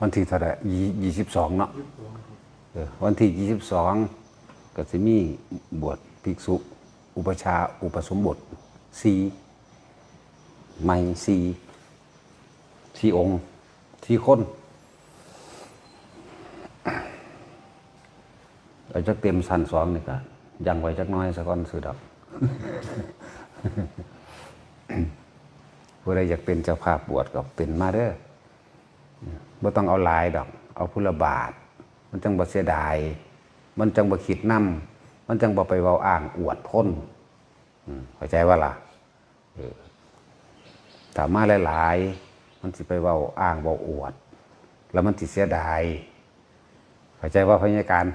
วันที่เท่าไหร่ยี่สิบสองเนาะวันที่ยี่สิบสองก็จะมีบวชภิกษุ อุปชาอุปสมบทสีไม่สีสีองค์สี่คนเอาจักเต็มสันสองนี่ก็ยังไว้จักน้อยสักก่อนสุดดอกผู้ใดอยากเป็นเจ้าภาพบวชก็เป็นมาเด้อ บ่ต้องเอาหลายดอก เอาพุละบาท มันจังบ่เสียดาย มันจังบ่คิดนํมันจังบ่ไปเว้าอ้างอวดพ้นอืมเข้าใจว่าล่ะถามาหลายๆ มันสิไปเว้าอ้างเว้าอวด แล้วมันสิเสียดายเข้าใจว่าพยาการ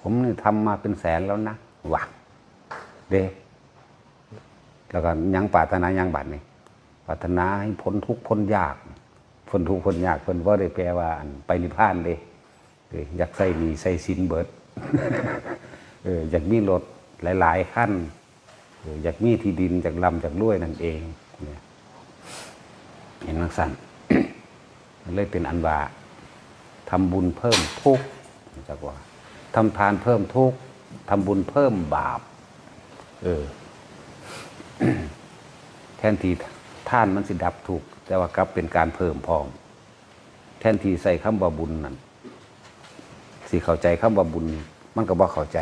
ผมนี่ทำมาเป็นแสนแล้วนะว่ะเด้แล้วก็ยังปรารถนายังบัดนี่ ปรารถนาให้พ้นทุกข์พ้นยากพ้นทุกข์พ้นยากเพิ่นบ่าได้แปลว่าอันไปนิพพานเด้เอยากใส่หนีใส่สินเบิดเอออยากมีรถหลาย ๆ ขั้นอยากมีที่ดินจากลำจากรวยนั่นเองเนี่ยเห็นนักสั่นเลยเป็นอันว่าทำบุญเพิ่มทุกข์จักว่าทำทานเพิ่มทุกข์ทำบุญเพิ่มบาป เออ แทนที่ ท่านมันสิดับถูก แต่ว่ากลับเป็นการเพิ่มพอมแทนที่ใส่คำว่าบุญนั่นสิเข้าใจคำว่าบุญ มันก็บ่เข้าใจ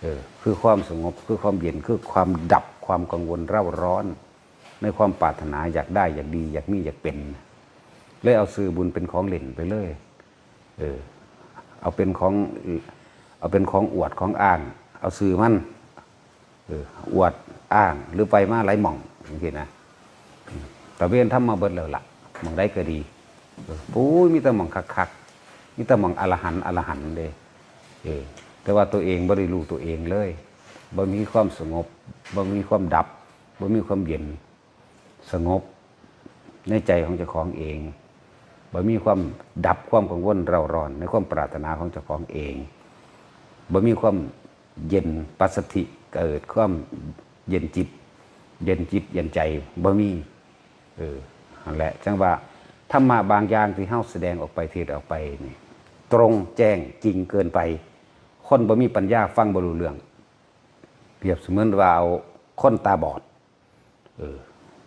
เออคือความสงบคือความเย็นคือความดับความกังวลเร่าร้อน ในความปรารถนาอยากได้อยากดี อยากมีอยากเป็น เลยเอาซื้อบุญเป็นของเล่นไปเลยเออเอาเป็นของเอาเป็นของอวดของอ้าง เอาซื้อมันเอออวดอ้างหรือไปมาไรหม่องอย่างนี้นะ ตะเวนทำมาเบิดแล้วล่ะมองได้ก็ดีเออปุ้ยมีแต่หม่องคักๆมีแต่หม่องอรหันอรหันเลยเออแต่ว่าตัวเองบ่ได้รู้ตัวเองเลยบ่มีความสงบบ่มีความดับบ่มีความเย็นสงบในใจของเจ้าของเองบ่มีความดับความกังวลเร่าร้อน ในความปรารถนาของเจ้าของเองบ่มีความเย็นปัสสติเกิดความเย็นจิต เย็นจิตเย็นใจบ่มี เออนั่นแหละจังว่าธรรมะบางอย่างที่เฮาแสดงออกไปเทศออกไปนี่ตรงแจ้งจริงเกินไป คนบ่มีปัญญาฟังบ่รู้เรื่อง เปรียบเสมือนว่าเอาคนตาบอด เออ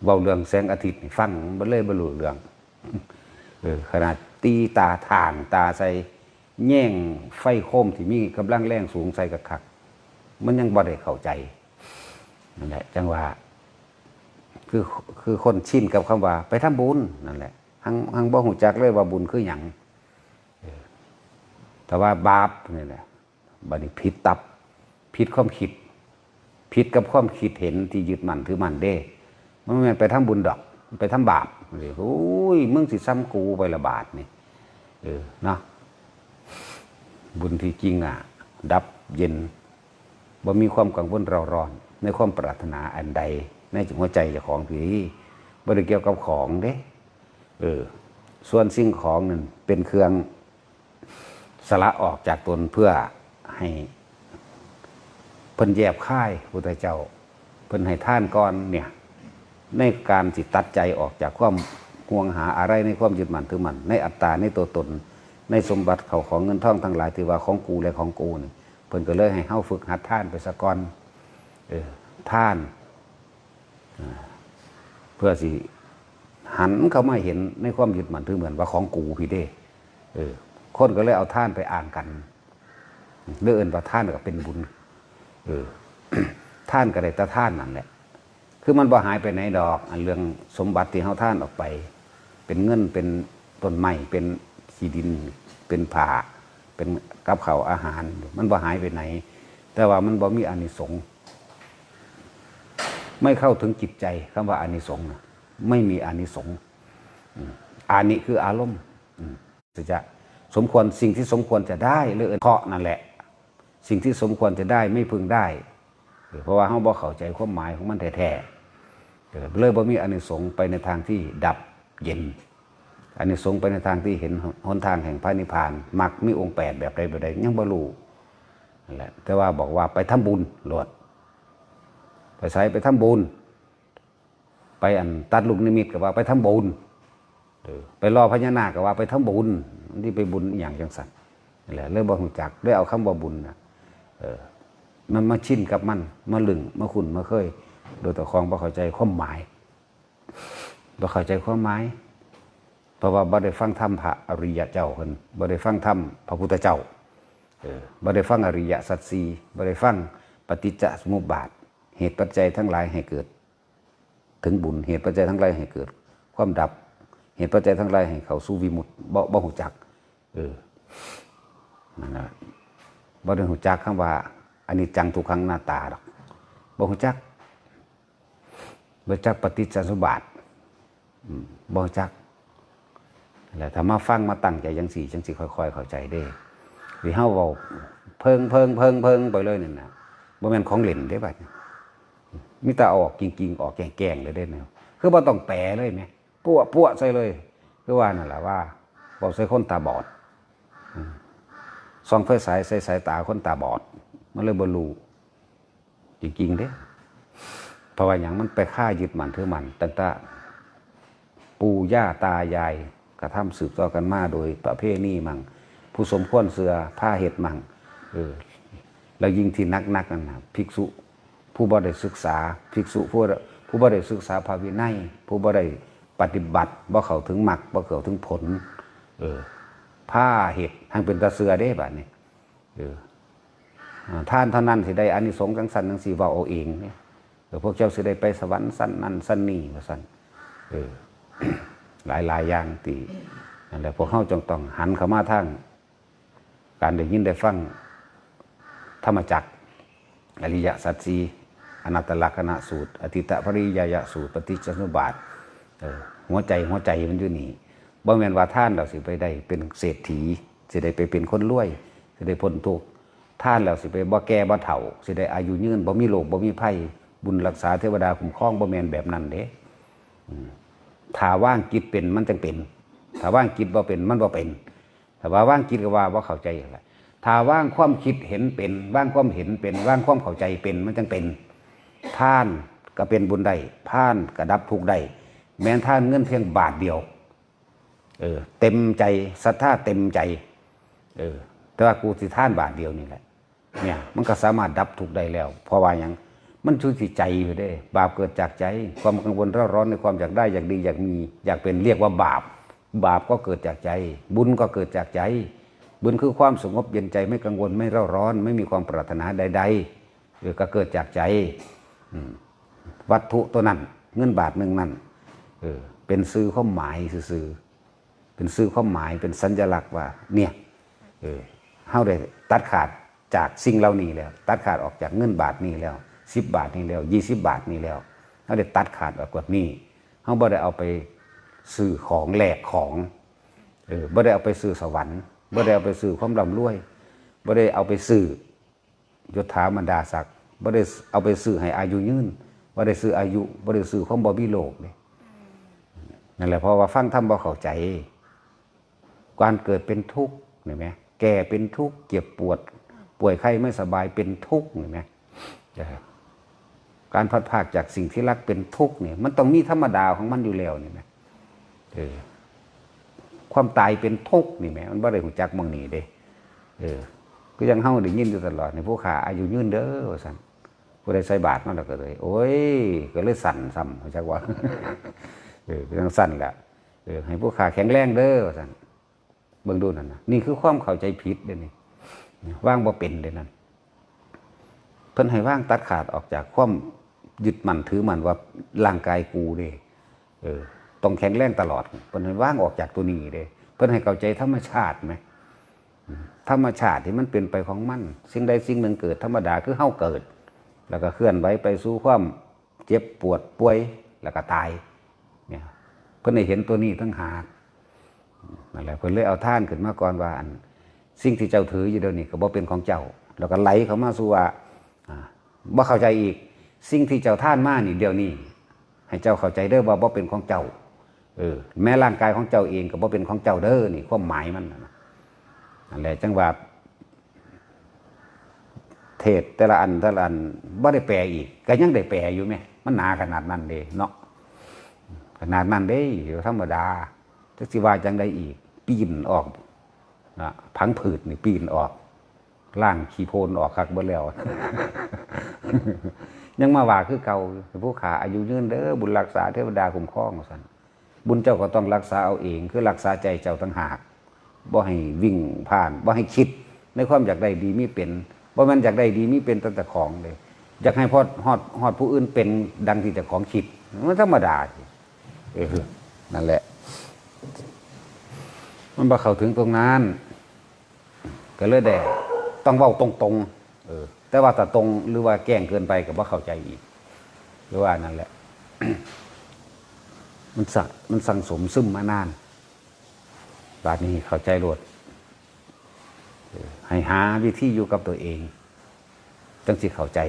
เว้าเรื่องแสงอาทิตย์ฟังบ่เลยบ่รู้เรื่องเออขนาดตีตาถ่างตาใส่แย่งไฟโคมที่มีกำลังแรงสูงใส่กระคัก มันยังบ่ได้เข้าใจนั่นแหละจังว่า คือคือคนชินกับคำว่า ไปทำบุญนั่นแหละหังหังบ่หูจักเลยว่าบุญคือหยังแต่ว่าบาปนี่แหละบัดนี้ผิดตับผิดความคิดผิดกับความคิดเห็นที่ยึดมั่นถือมั่นเด้ มันไม่แม่นไปทำบุญดอก ไปทำบาปเลยโอ้ยมึงสิซ้ำกูไปละบาทนี่เออเนาะบุญที่จริงอะ ดับเย็นบ่มีความกังวลเราร้อน ในความปรารถนาอันใด ในหัวใจเจ้าของผีบ่ได้เกี่ยวกับของเด้เออ ส่วนสิ่งของนั่นเป็นเครื่องสละออกจากตนเพื่อให้เพิ่นแยบค่ายพุทธเจ้า เพิ่นให้ท่านก่อนเนี่ย ในการสิตัดใจออกจากความห่วงหาอะไรในความยึดมั่นถือมั่นในอัตตาในตัวตน ในสมบัติเขาของเงินทองทั้งหลายที่ว่าของกูและของกูนี่เพิ่นก็เลยให้เฮาฝึกหัดท่านไปสะก่อนเออท่าน เพื่อสิหันเข้ามาเห็นในความยึดมั่นถือเหมือนว่าของกูพี่เด้เออ คนก็เลยเอาท่านไปอ่านกันเลื่อนว่าท่านก็เป็นบุญ เออ ท่านก็ได้แต่ท่านนั่นแหละ คือมันบ่หายไปไหนดอกอันเรื่องสมบัติที่เฮาท่านออกไป เป็นเงินเป็นต้นไม้เป็นขี้ดิน เป็นผ้าเป็นกับเขาอาหาร มันบ่หายไปไหน แต่ว่ามันบ่มีอานิสงส์ ไม่เข้าถึงจิตใจคำว่าอานิสงส์นะไม่มีอานิสงส์อานิคืออารมณ์จะสมควรสิ่งที่สมควรจะได้หรือเคาะนั่นแหละ สิ่งที่สมควรจะได้ไม่พึงได้เพราะว่าเขาบ่เข้าใจความหมายของมันแท้ๆเออเลยบ่มีอานิสงส์ไปในทางที่ดับเย็นอานิสงส์ไปในทางที่เห็นหนทางแห่งพระนิพพาน มักมีองค์แปดแบบใดแบบใดยังบ่รู้นั่นแหละแต่ว่าบอกว่าไปทำบุญโลด ใช้ไปทำบุญไปอันตัดลูกนิมิตก็ว่าไปทำบุญไปรอพญานาคก็ว่าไปทำบุญที่ไปบุญอย่างจังสันนี่แหละเรื่องบ่ฮู้จักได้เอาคำว่าบุญนะเออมันมาชินกับมันมาลึงมาขุนมาเคย โดยตัวคองบ่เข้าใจความหมายบ่เข้าใจความหมายเพราะว่าบ่ได้ฟังธรรมพระอริยเจ้าเพิ่นบ่ได้ฟังธรรมพระพุทธเจ้าเออบ่ได้ฟังอริยสัจสี่บ่ได้ฟังปฏิจจสมุปบาท เหตุปัจจัยทั้งหลายให้เกิด ถึงบุญเหตุปัจจัยทั้งหลายให้เกิด ความดับ เหตุปัจจัยทั้งหลายให้เขาสู่วิมุตบ่บ่ฮู้จัก เออนั่นน่ะบ่ได้ฮู้จักคำว่าอันนี้จังทุกขังหน้าตาดอกบ่ฮู้จักบ่จักปฏิจจสมบาทอืมบ่จักแหละถ้ามาฟังมาตั้งใจจังสี่จังสิค่อยๆเข้าใจเด้วิเฮาเว้าเพิงเพิงเพิงเพิงไปเลยนี่นะบ่แม่นของเล่นเด้บัดนี้ มีแต่เอาออกจริงๆ ออกแกล้งๆเลยเด้แนวคือบ่ต้องแปลเลยแหมปั้วปั้วใส่เลย คือว่านั่นแหละว่าบอกใส่คนตาบอดส่องไฟสายใส่สายตาคนตาบอด มันเลยบ่รู้จริงๆเด้เพราะว่าหยังมันไปฆ่ายึดมันถือมันตั้งแต่ปู่ย่าตายายกระทำสืบต่อกันมาโดยประเพณีมั่งผู้สมควรเสือผ้าเห็ดมั่งเออแล้วยิ่งที่นักนักๆนั่นนะภิกษุ ผู้บ่ได้ศึกษาภิกษุผู้ผู้บ่ได้ศึกษาภาวินัยผู้บ่ได้ปฏิบัติบ่เข้าถึงมรรคบ่เข้าถึงผล เออผ้าเห็ดทางเป็นตาเสือได้บัดนี้เอออ่าท่านเท่านั้นสิได้อานิสงส์จังสันจังสีเว้าเอาเองเนี่ยเออพวกเจ้าสิได้ไปสวรรค์สั้นนั้นสั้นนี้ว่าซั่นเออหลายหลายอย่างตีนั่นแหละพวกเฮาจงต้องหันเข้ามาทางการได้ยินได้ฟังธรรมจักรอริยสัจสี อนัตตลักษณะสูตร อธิตปริยายสูตร ปฏิจจสมุปบาทหัวใจหัวใจมันอยู่นี่บ่แม่นว่าท่านเราสิไปได้เป็นเศรษฐีสิได้ไปเป็นคนรวยสิได้พ้นทุกข์ท่านแล้วสิไปบ่แก่บ่เฒ่าสิได้อายุยืนบ่มีโรคบ่มีภัยบุญรักษาเทวดาคุ้มครองบ่แม่นแบบนั้นเด้ถ้าว่างจิตเป็นมันจังเป็นถ้าว่างจิตบ่เป็นมันบ่เป็นถ้าว่าว่างจิตก็ว่าว่าเข้าใจอะไรถ้าว่างความคิดเห็นเป็น ว่างความเห็นเป็น ว่างความเข้าใจเป็นมันจังเป็น ท่านก็เป็นบุญได้ท่านก็ดับทุกได้แม้ท่านเงินเพียงบาทเดียว เออ เต็มใจศรัทธาเต็มใจ เออ แต่ว่ากูสิท่านบาทเดียวนี่แหละ เนี่ย มันก็สามารถดับทุกได้แล้ว เพราะว่าหยังมันชุที่ใจไปได้ บาปเกิดจากใจ ความกังวลเร่าร้อนในความอยากได้อยากดีอยากมี อยากเป็นเรียกว่าบาป บาปก็เกิดจากใจ บุญก็เกิดจากใจ บุญคือความสงบเย็นใจไม่กังวลไม่เร่าร้อน ไม่มีความปรารถนาใดๆเออก็เกิดจากใจ วัตถุตัวนั้น เงินบาทหนึ่งนั้นเออเป็นซื้อความหมายซื้อๆเป็นซื้อความหมายเป็นสัญลักษณ์ว่า เนี่ยเออเฮาได้ตัดขาดจากสิ่งเหล่านี้แล้ว ตัดขาดออกจากเงินบาทนี้แล้วสิบบาทนี้แล้วยี่สิบบาทนี้แล้วเฮาได้ตัดขาดออกจากนี้เฮาบ่ได้เอาไปซื้อของแลกของเออบ่ได้เอาไปซื้อสวรรค์บ่ได้เอาไปซื้อความร่ำรวยบ่ได้เอาไปซื้อยศถาบรรดาศักดิ์ บ่ได้เอาไปซื้อให้อายุยืนบ่ได้ซื้ออายุบ่ได้ซื้อความบ่มีโลกเด้นั่นแหละเพราะว่าฟังธรรมบ่เข้าใจ การเกิดเป็นทุกข์เห็นไหมแก่เป็นทุกข์เจ็บปวด ป่วยไข้ไม่สบายเป็นทุกข์เห็นไหมนะครับการพัดภาคจากสิ่งที่รักเป็นทุกข์เนี่ยมันต้องมีธรรมดาของมันอยู่แล้วนี่ไหมเออความตายเป็นทุกข์นี่แหมมันบ่ได้หูจักหมองนี้เด้เออก็ยังเฮาได้ยินอยู่ตลอดในผู้ขาอายุยืนเด้อว่าซั่น ผู้ใดใส่บาตรมาแล้วก็เลย โอ้ย ก็เลยสั่นซ้ำจักว่าเออก็ยังสั่นแหละเออให้ผู้ขาแข็งแรงเด้อว่าซั่นเบิ่งดูนั่นนะนี่คือความเข้าใจผิดเด้นี่ว่างบ่เป็นเด้นั่นเพิ่นให้ว่างตัดขาดออกจากความยึดมั่นถือมั่นว่าร่างกายกูเด้เออต้องแข็งแรงตลอดเพิ่นให้ว่างออกจากตัวนี้เด้เพิ่นให้เข้าใจธรรมชาติไหมอืมธรรมชาติที่มันเป็นไปของมัน สิ่งใดสิ่งหนึ่งเกิดธรรมดาคือเฮาเกิด แล้วก็เคลื่อนไหวไปสู่ความเจ็บปวดป่วยแล้วก็ตายเนี่ยเพิ่นให้เห็นตัวนี้ทั้งหากนั่นแหละเพิ่นเลยเอาท่านขึ้นมาก่อนว่าอันสิ่งที่เจ้าถืออยู่เดี๋ยวนี้ก็บ่เป็นของเจ้า แล้วก็ไหลเข้ามาสู่ว่าบ่เข้าใจอีก สิ่งที่เจ้าท่านมานี่เดี๋ยวนี้ ให้เจ้าเข้าใจเด้อว่าบ่เป็นของเจ้าเออแม้ร่างกายของเจ้าเองก็บ่เป็นของเจ้าเด้อนี่ความหมายมันนั่นแหละจังว่า เทศแต่ละอันแต่ละอันบ่ได้แปลอีก ก็ยังได้แปลอยู่ไหมมันหนาขนาดนั้นเด้เนาะขนาดนั้นเด้อยู่ธรรมดาจักสิว่าจังได้อีก ปีนออกนะพังผืดนี่ปีนออกล่างขี้โพนออกคักเบ่แล้ว ยังมาว่าคือเก่าผู้ขาอายุยืนเด้อบุญรักษาเทวดาคุ้มครองว่าซั่นบุญเจ้าก็ต้องรักษาเอาเอง คือรักษาใจเจ้าต่างหากบ่ให้วิ่งผ่านบ่ให้คิด ในความอยากได้ดีมีเป็น บ่แม่นอยากได้ดีมีเป็นตั้งแต่ของเลยอยากให้พอดฮอดฮอดผู้อื่นเป็นดังที่เจ้าของคิดมันธรรมดาเออนั่นแหละ มันบ่เข้าถึงตรงนั้นก็เลยได้ต้องเว้าตรงๆเออ แต่ว่าถ้าตรงหรือว่าแกล้งเกินไปก็บ่เข้าใจอีก หรือว่านั่นแหละ มันสักมันสั่งสมซึมมานานบาดนี้เข้าใจโลด ให้หาวิธีอยู่กับตัวเองจังสิเข้าใจ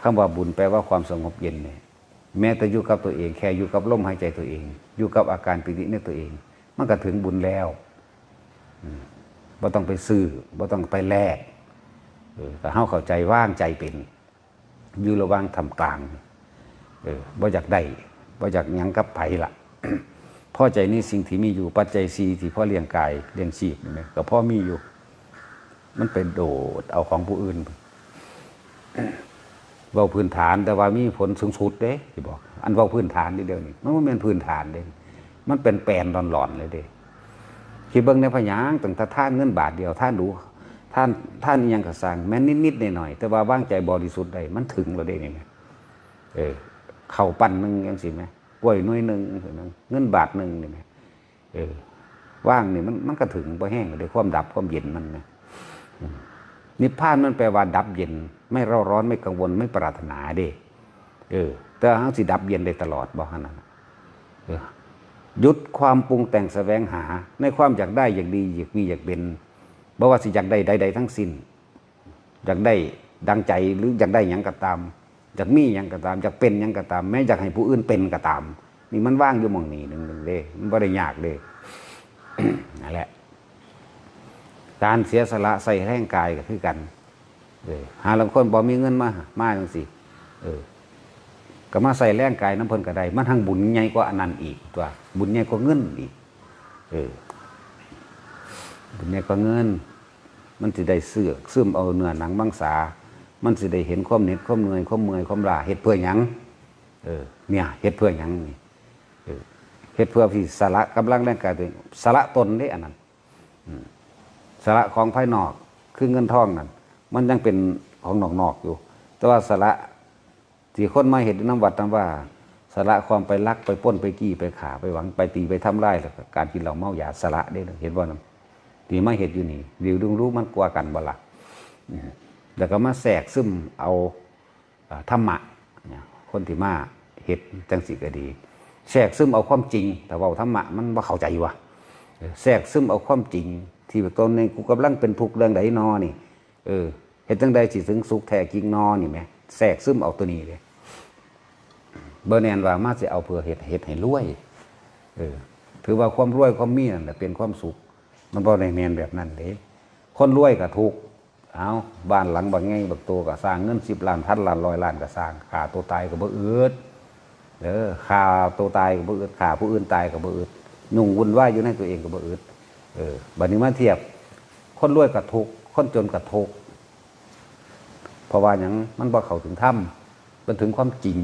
คำว่าบุญแปลว่าความสงบเย็นเนี่ยแม้แต่อยู่กับตัวเอง แค่อยู่กับลมหายใจตัวเอง อยู่กับอาการปิติในตัวเอง มันก็ถึงบุญแล้วบ่ต้องไปซื้อบ่ต้องไปแลกแต่เฮาเข้าใจว่างใจเป็น อยู่ระว่างทำกลางเออบ่อยากได้บ่อยากยังกับไผละพ่อใจนี่สิ่งที่มีอยู่ปัจจัยสีที่พ่อเลี้ยงกายเลี้ยงชีพนี่ก็พ่อมีอยู่ มันเป็นโดดเอาของผู้อื่นเว้าพื้นฐานแต่ว่ามีผลสูงสุดเด้ที่บอก อันเว้าพื้นฐานนี่เดียวนี่มันบ่แม่นพื้นฐานเด้มันเป็นแปลนหลอนๆเลยเด้คิดเบิ่งในพยางตั้งแต่ท่านเงินบาทเดียวท่านดูท่านท่านยังก็สร้างแม้นนิดๆหน่อยๆแต่ว่าว่างใจบริสุทธิ์ได้มันถึงแล้วเด้นี่แหมเออเข้าปั้นหนึงจังซี่แหมกล้วยน้อยหนึงจังซี่แหมเงินบาทหนึ่งนี่แหมเออว่างนี่มันมันก็ถึงบ่แห้งเลยความดับความเย็นมันนะ นิพพานมันแปลว่าดับเย็น ไม่เร่าร้อนไม่กังวลไม่ปรารถนาเด้เออ แต่เฮาสิดับเย็นได้ตลอดบ่หั่นน่ะหยุดความปรุงแต่งแสวงหา ในความอยากได้อยากดีอยากมีอยากเป็นบ่ว่าสิอยากได้ใดๆทั้งสิ้น อยากได้ดังใจหรืออยากได้หยังก็ตาม อยากมีหยังก็ตามอยากเป็นหยังก็ตาม แม้อยากให้ผู้อื่นเป็นก็ตาม นี่มันว่างอยู่มองนี้หนึ่งๆเด้มันบ่ได้ยากเด้นั่นแหละ การเสียสละใส่แรงกายก็คือกันเออหาลางคนบ่มีเงินมา มาจังซี่เออก็มาใส่แรงกายน้ำเพลินก็ได้มันทั้งบุญใหญ่กว่าอนันนั้นอีกตัวบุญใหญ่กว่าเงินอีกเออบุญใหญ่กว่าเงิน มันสิได้เสือกซึมเอาเนื้อหนังมังสา มันสิได้เห็นความเหน็ดความเหนื่อยความเมื่อยความลาเฮ็ดเพื่อหยังเออเนี่ยเฮ็ดเพื่อหยังนี่เออเฮ็ดเพื่อที่สละกำลังแรงกายตัวเองสละตนเด้อันนั้น อืมสละของภายนอกคือเงินทองนั่นมันยังเป็นของนอกๆอยู่ แต่ว่าสละที่คนมาเห็นน้ำวัดน้ำว่าสละความไปลักไปปล้นไปกี้ไปขาไปหวังไปตีไปทำไร้ายแล้วการกินเหล้าเมายาสละได้เห็นว่าน้ำที่มาเห็นอยู่นี่เดี๋ยวดูรู้มันกลัวกันบ่ละแล้วก็มาแสกซึมเอาธรรมะเนี่ยคนที่มาเห็ดจังสิก็ดีแทรกซึมเอาความจริง แต่ว่าธรรมะมันว่าเข้าใจวะแทรกซึมเอาความจริง ที่ตนในกูกำลังเป็นทุกข์เรื่องใดนอนี่ เออเห็นจังใดสิถึงสุขแท้จริงนอนี่ไหมแทรกซึมเอาตัวนี้เลยเบอร์แนนว่ามาจะเอาเพื่อเห็ดเห็ดให้รวย เออ ถือว่าความรวยความมีนั่นแหละเป็นความสุข มันบ่ได้แนนแบบนั้นเด้คนรวยก็ทุกข์เอาบ้านหลังบางไงบักโตก็สร้างเงินสิบล้านพันล้านร้อยล้านก็สร้างขาตัวตายก็บ่อืดเด้อขาตัวตายก็บ่อืดขาผู้อื่นตายก็บ่อืดยุ่งวุ่นวายอยู่ในตัวเองก็บ่อืด เออบัดนี้มาเทียบ คนรวยก็ทุกข์คนจนก็ทุกเพราะว่าหยังมันบ่เข้าถึงธรรมมันถึงความจริง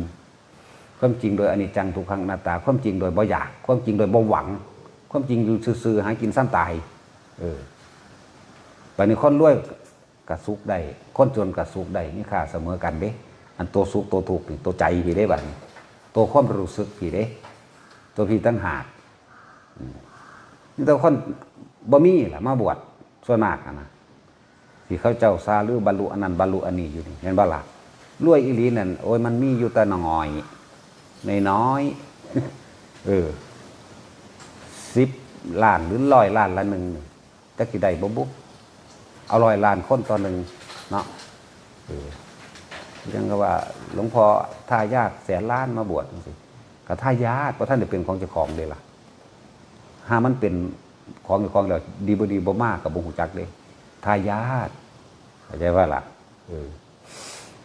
ความจริงโดยอนิจจังทุกขังนัตตา ความจริงโดยบ่อยาก ความจริงโดยบ่หวัง ความจริงอยู่ซื่อๆหากินสั้นตาย เออบัดนี้คนรวยกับสุขได้คนจนกับสุขได้นี่ค่าเสมอกันเด้อันตัวสุขตัวทุกข์นี่ตัวใจพี่ได้บัดนี้ตัวความรู้สึกพี่เด้ ตัวพี่ตั้งหาก อืมนี่ตัวคนบ่มีแหละมาบวชส่วนมากนะที่เขาเจ้าซาหรือบรรลุอันนั้นบรรลุอันนี้อยู่นี่เห็นบ่ล่ะรวยอีหลีนั่นโอ้ยมันมีอยู่แต่น้อยในน้อย เออสิบล้านหรือร้อยล้านละหนึ่งจะกี่ได้บ่บุเอาร้อยล้านคนต่อหนึ่งเนาะเออยังก็ว่าหลวงพ่อทายาทแสนล้านมาบวชสิกับทายาทเพราะท่านได้เป็นของเจ้าของเลยล่ะ หามันเป็นของของแล้วดีบ่ดีบ่มากกับบ่หูจักเลยทายาทเข้าใจว่าล่ะเออ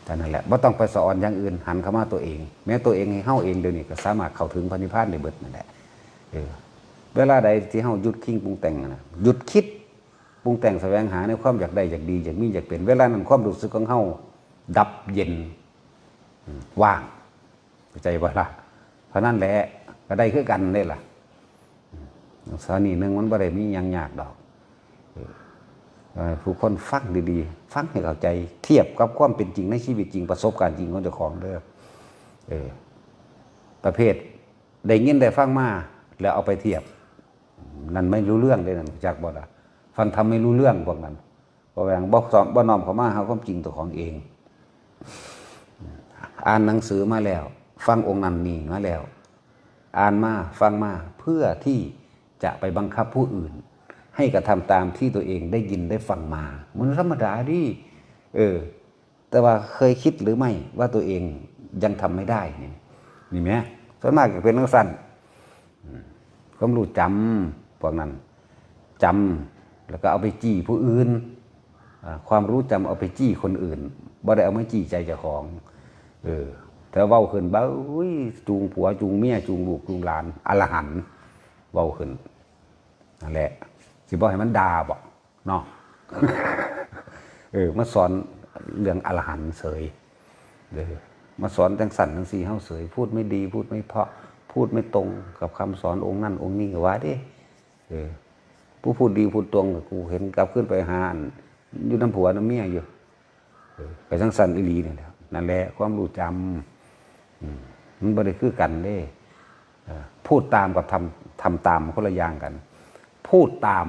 แต่นั่นแหละว่าต้องไปสอนอย่างอื่นหันเข้ามาตัวเอง แม้ตัวเองให้เข้าเองเดี๋ยวนี้ก็สามารถเข้าถึงพระนิพานได้เบิดนั่นแหละเออเวลาใดที่เฮาหยุดคิงปรุงแต่งนะหยุดคิดปรุงแต่งแสวงหาในความอยากได้อยากดีอยากมีอยากเป็นเวลานั้นความรู้สึกของเฮาดับเย็นว่างเข้าใจบ่ล่ะเพราะนั้นแหละก็ได้คือกันนี่ล่ะ สถานีหนึงมันบ่ได้มียังยากดอกผู้คนฟังดีๆ ฟังให้เข้าใจ เทียบกับความเป็นจริงในชีวิตจริงประสบการณ์จริงของเจ้าของเด้อเออประเภทได้ยินได้ฟังมาแล้วเอาไปเทียบ นั่นไม่รู้เรื่องเลยนั่นจากบ่ละฟังทำไม่รู้เรื่องพวกนั้นบ่แหวงบ่สอนบ่น้อมเขามาหาความจริงตัวของเอง อ่านหนังสือมาแล้ว ฟังองค์นั้นนี่มาแล้ว อ่านมาฟังมาเพื่อที่ จะไปบังคับผู้อื่น ให้กระทำตามที่ตัวเองได้ยินได้ฟังมา มันธรรมดาดิเออ แต่ว่าเคยคิดหรือไม่ว่าตัวเองยังทำไม่ได้นี่นี่ไหมส่วนมากจะเป็นเรื่องสั้นความรู้จำพวกนั้นจำแล้วก็เอาไปจี้ผู้อื่น ความรู้จำเอาไปจี้คนอื่นบ่ได้เอามาจี้ใจเจ้าของ เออแต่เว้าขึ้นบ้าจูงผัวจูงเมียจูงลูกจูงหลานอรหันต์ เว้าขึ้นนั่นแหละ สิบอกให้มันด่าบอกเนาะเออมาสอนเรื่องอรหันต์เสยเออมาสอนจังสันจังสีเฮาเสย พูดไม่ดี พูดไม่เพาะ พูดไม่ตรงกับคำสอนองค์นั่นองค์นี้ก็ว่าด้เออผู้พูดดีพูดตรงก็กูเห็นกลับขึ้นไปหาอันอยู่น้ำผัวน้ำเมียอยู่เออไปจังสันอีหลีนี่แหละนั่นแหละความรู้จำมันบ่ได้คือกันเด้ พูดตามกับทำทำตามคนละอย่างกัน พูดตาม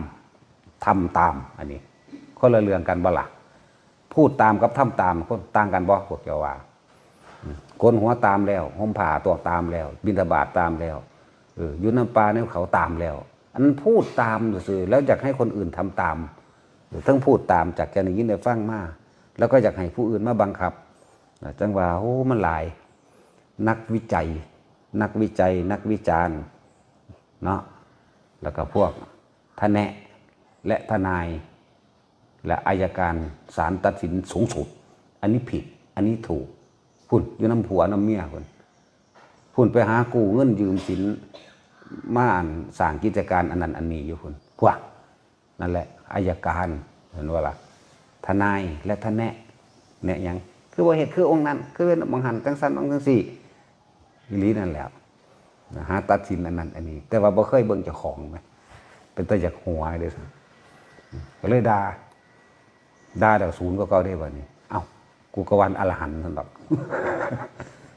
ทำตามอันนี้คนละเรื่องกันบ่ละพูดตามกับทำตามคนต่างกันบ่พวกเจ้าว่าอืมโกนหัวตามแล้วห่มผ้าตัวตามแล้ว บิณฑบาตตามแล้วเออยู่น้ำปลาในเขาตามแล้ว อันพูดตามซื่อแล้วอยากให้คนอื่นทำตามทั้งพูดตามจากแกได้ยินได้ฟังมาแล้วก็อยากให้ผู้อื่นมาบังคับจังว่าโอ้มันหลาย นักวิจัย นักวิจัย นักวิจารณ์เนาะแล้วก็พวกทนแนะและทนาย และอายการศาลตัดสินสูงสุด อันนี้ผิด อันนี้ถูกพุ่นอยู่น้ำผัวน้ำเมียคนพุ่นไปหากู้เงินยืมสินมาอ่านสร้างกิจการอันนั้นอันนี้อยู่พุ่นพวกนั่นแหละอายการเห็นว่าล่ะทนายและทนแนะเนี่ยยังคือว่าเหตุคือองค์นั้น คือเป็นบังหันจังสันองค์จังสี่ อีลีนั่นแหละหาตัดสินอันนั้นอันนี้ แต่ว่าบ่เคยเบิ่งเจ้าของไหมเป็นตาจากหัวเลยสิก็เลยด่าด่าเดี๋ยวศูนย์ก็เก่าได้บ่นี้ เอ้ากูกวันอรหันต์นั่นดอก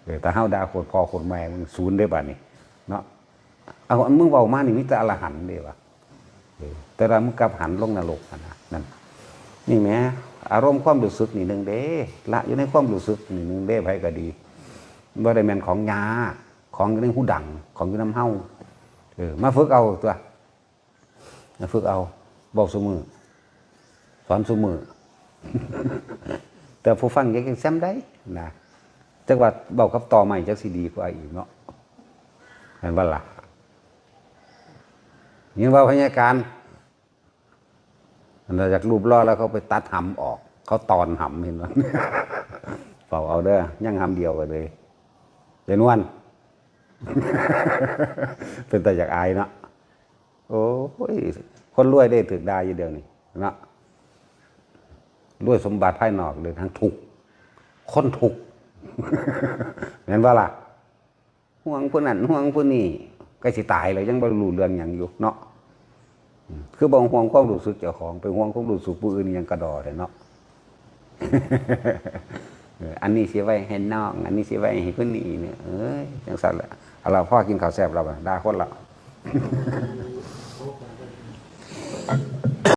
เออแต่เฮาด่าโคตรพอโคตรแม่มึงศูนย์ได้บ่นี้เนาะเอาอันมึงเว้ามานี่มีแต่อรหันต์เด้วะเออแต่เรามันกลับหันลงนรกนะนั่นนี่แหมอารมณ์ความรู้สึกนี่หนึ่งเด้ละอยู่ในความรู้สึกนี่หนึ่งเด้ไผก็ดี บ่ได้แม่นของยาของอยู่ในหูดังของอยู่น้ำเฮาเออมาฝึกเอาตัวมาฝึกเอาบอกสมือสอนสมือแต่ผู้ฟังยังแซมได้นะจักว่าเบากับต่อใหม่จักสิดีกว่าอีกเนาะเห็นว่าล่ะยินว่าพยาการเราจากรูปล่อแล้วเขาไปตัดหำออก เขาตอนหำเห็นไหมเฝ้าเอาเด้อยังหำเดียวกันเลย เป็นวันเป็นแต่อยากอายเนาะโอ้ยคนรวยได้ถึกได้อยู่เดียวนี่เนาะรวยสมบัติภายนอกเลยทั้งถูกคนถูกเห็นว่าล่ะห่วงผู้นั้นห่วงผู้นี้ก็สิตายเลยยังบรรลุเรื่องอย่างอยู่เนาะคือบางห่วงความรู้สึกเจ้าของไปห่วงความรู้สึกผู้อื่นยังกระดอเลยเนาะ อันนี้สิไว้ให้น้อง อันนี้สิไว้ให้คนนี้เนี่ยเอ้ยจังสันแหละเราพ่อกินข้าวแซ่บเราอะด่าคนละ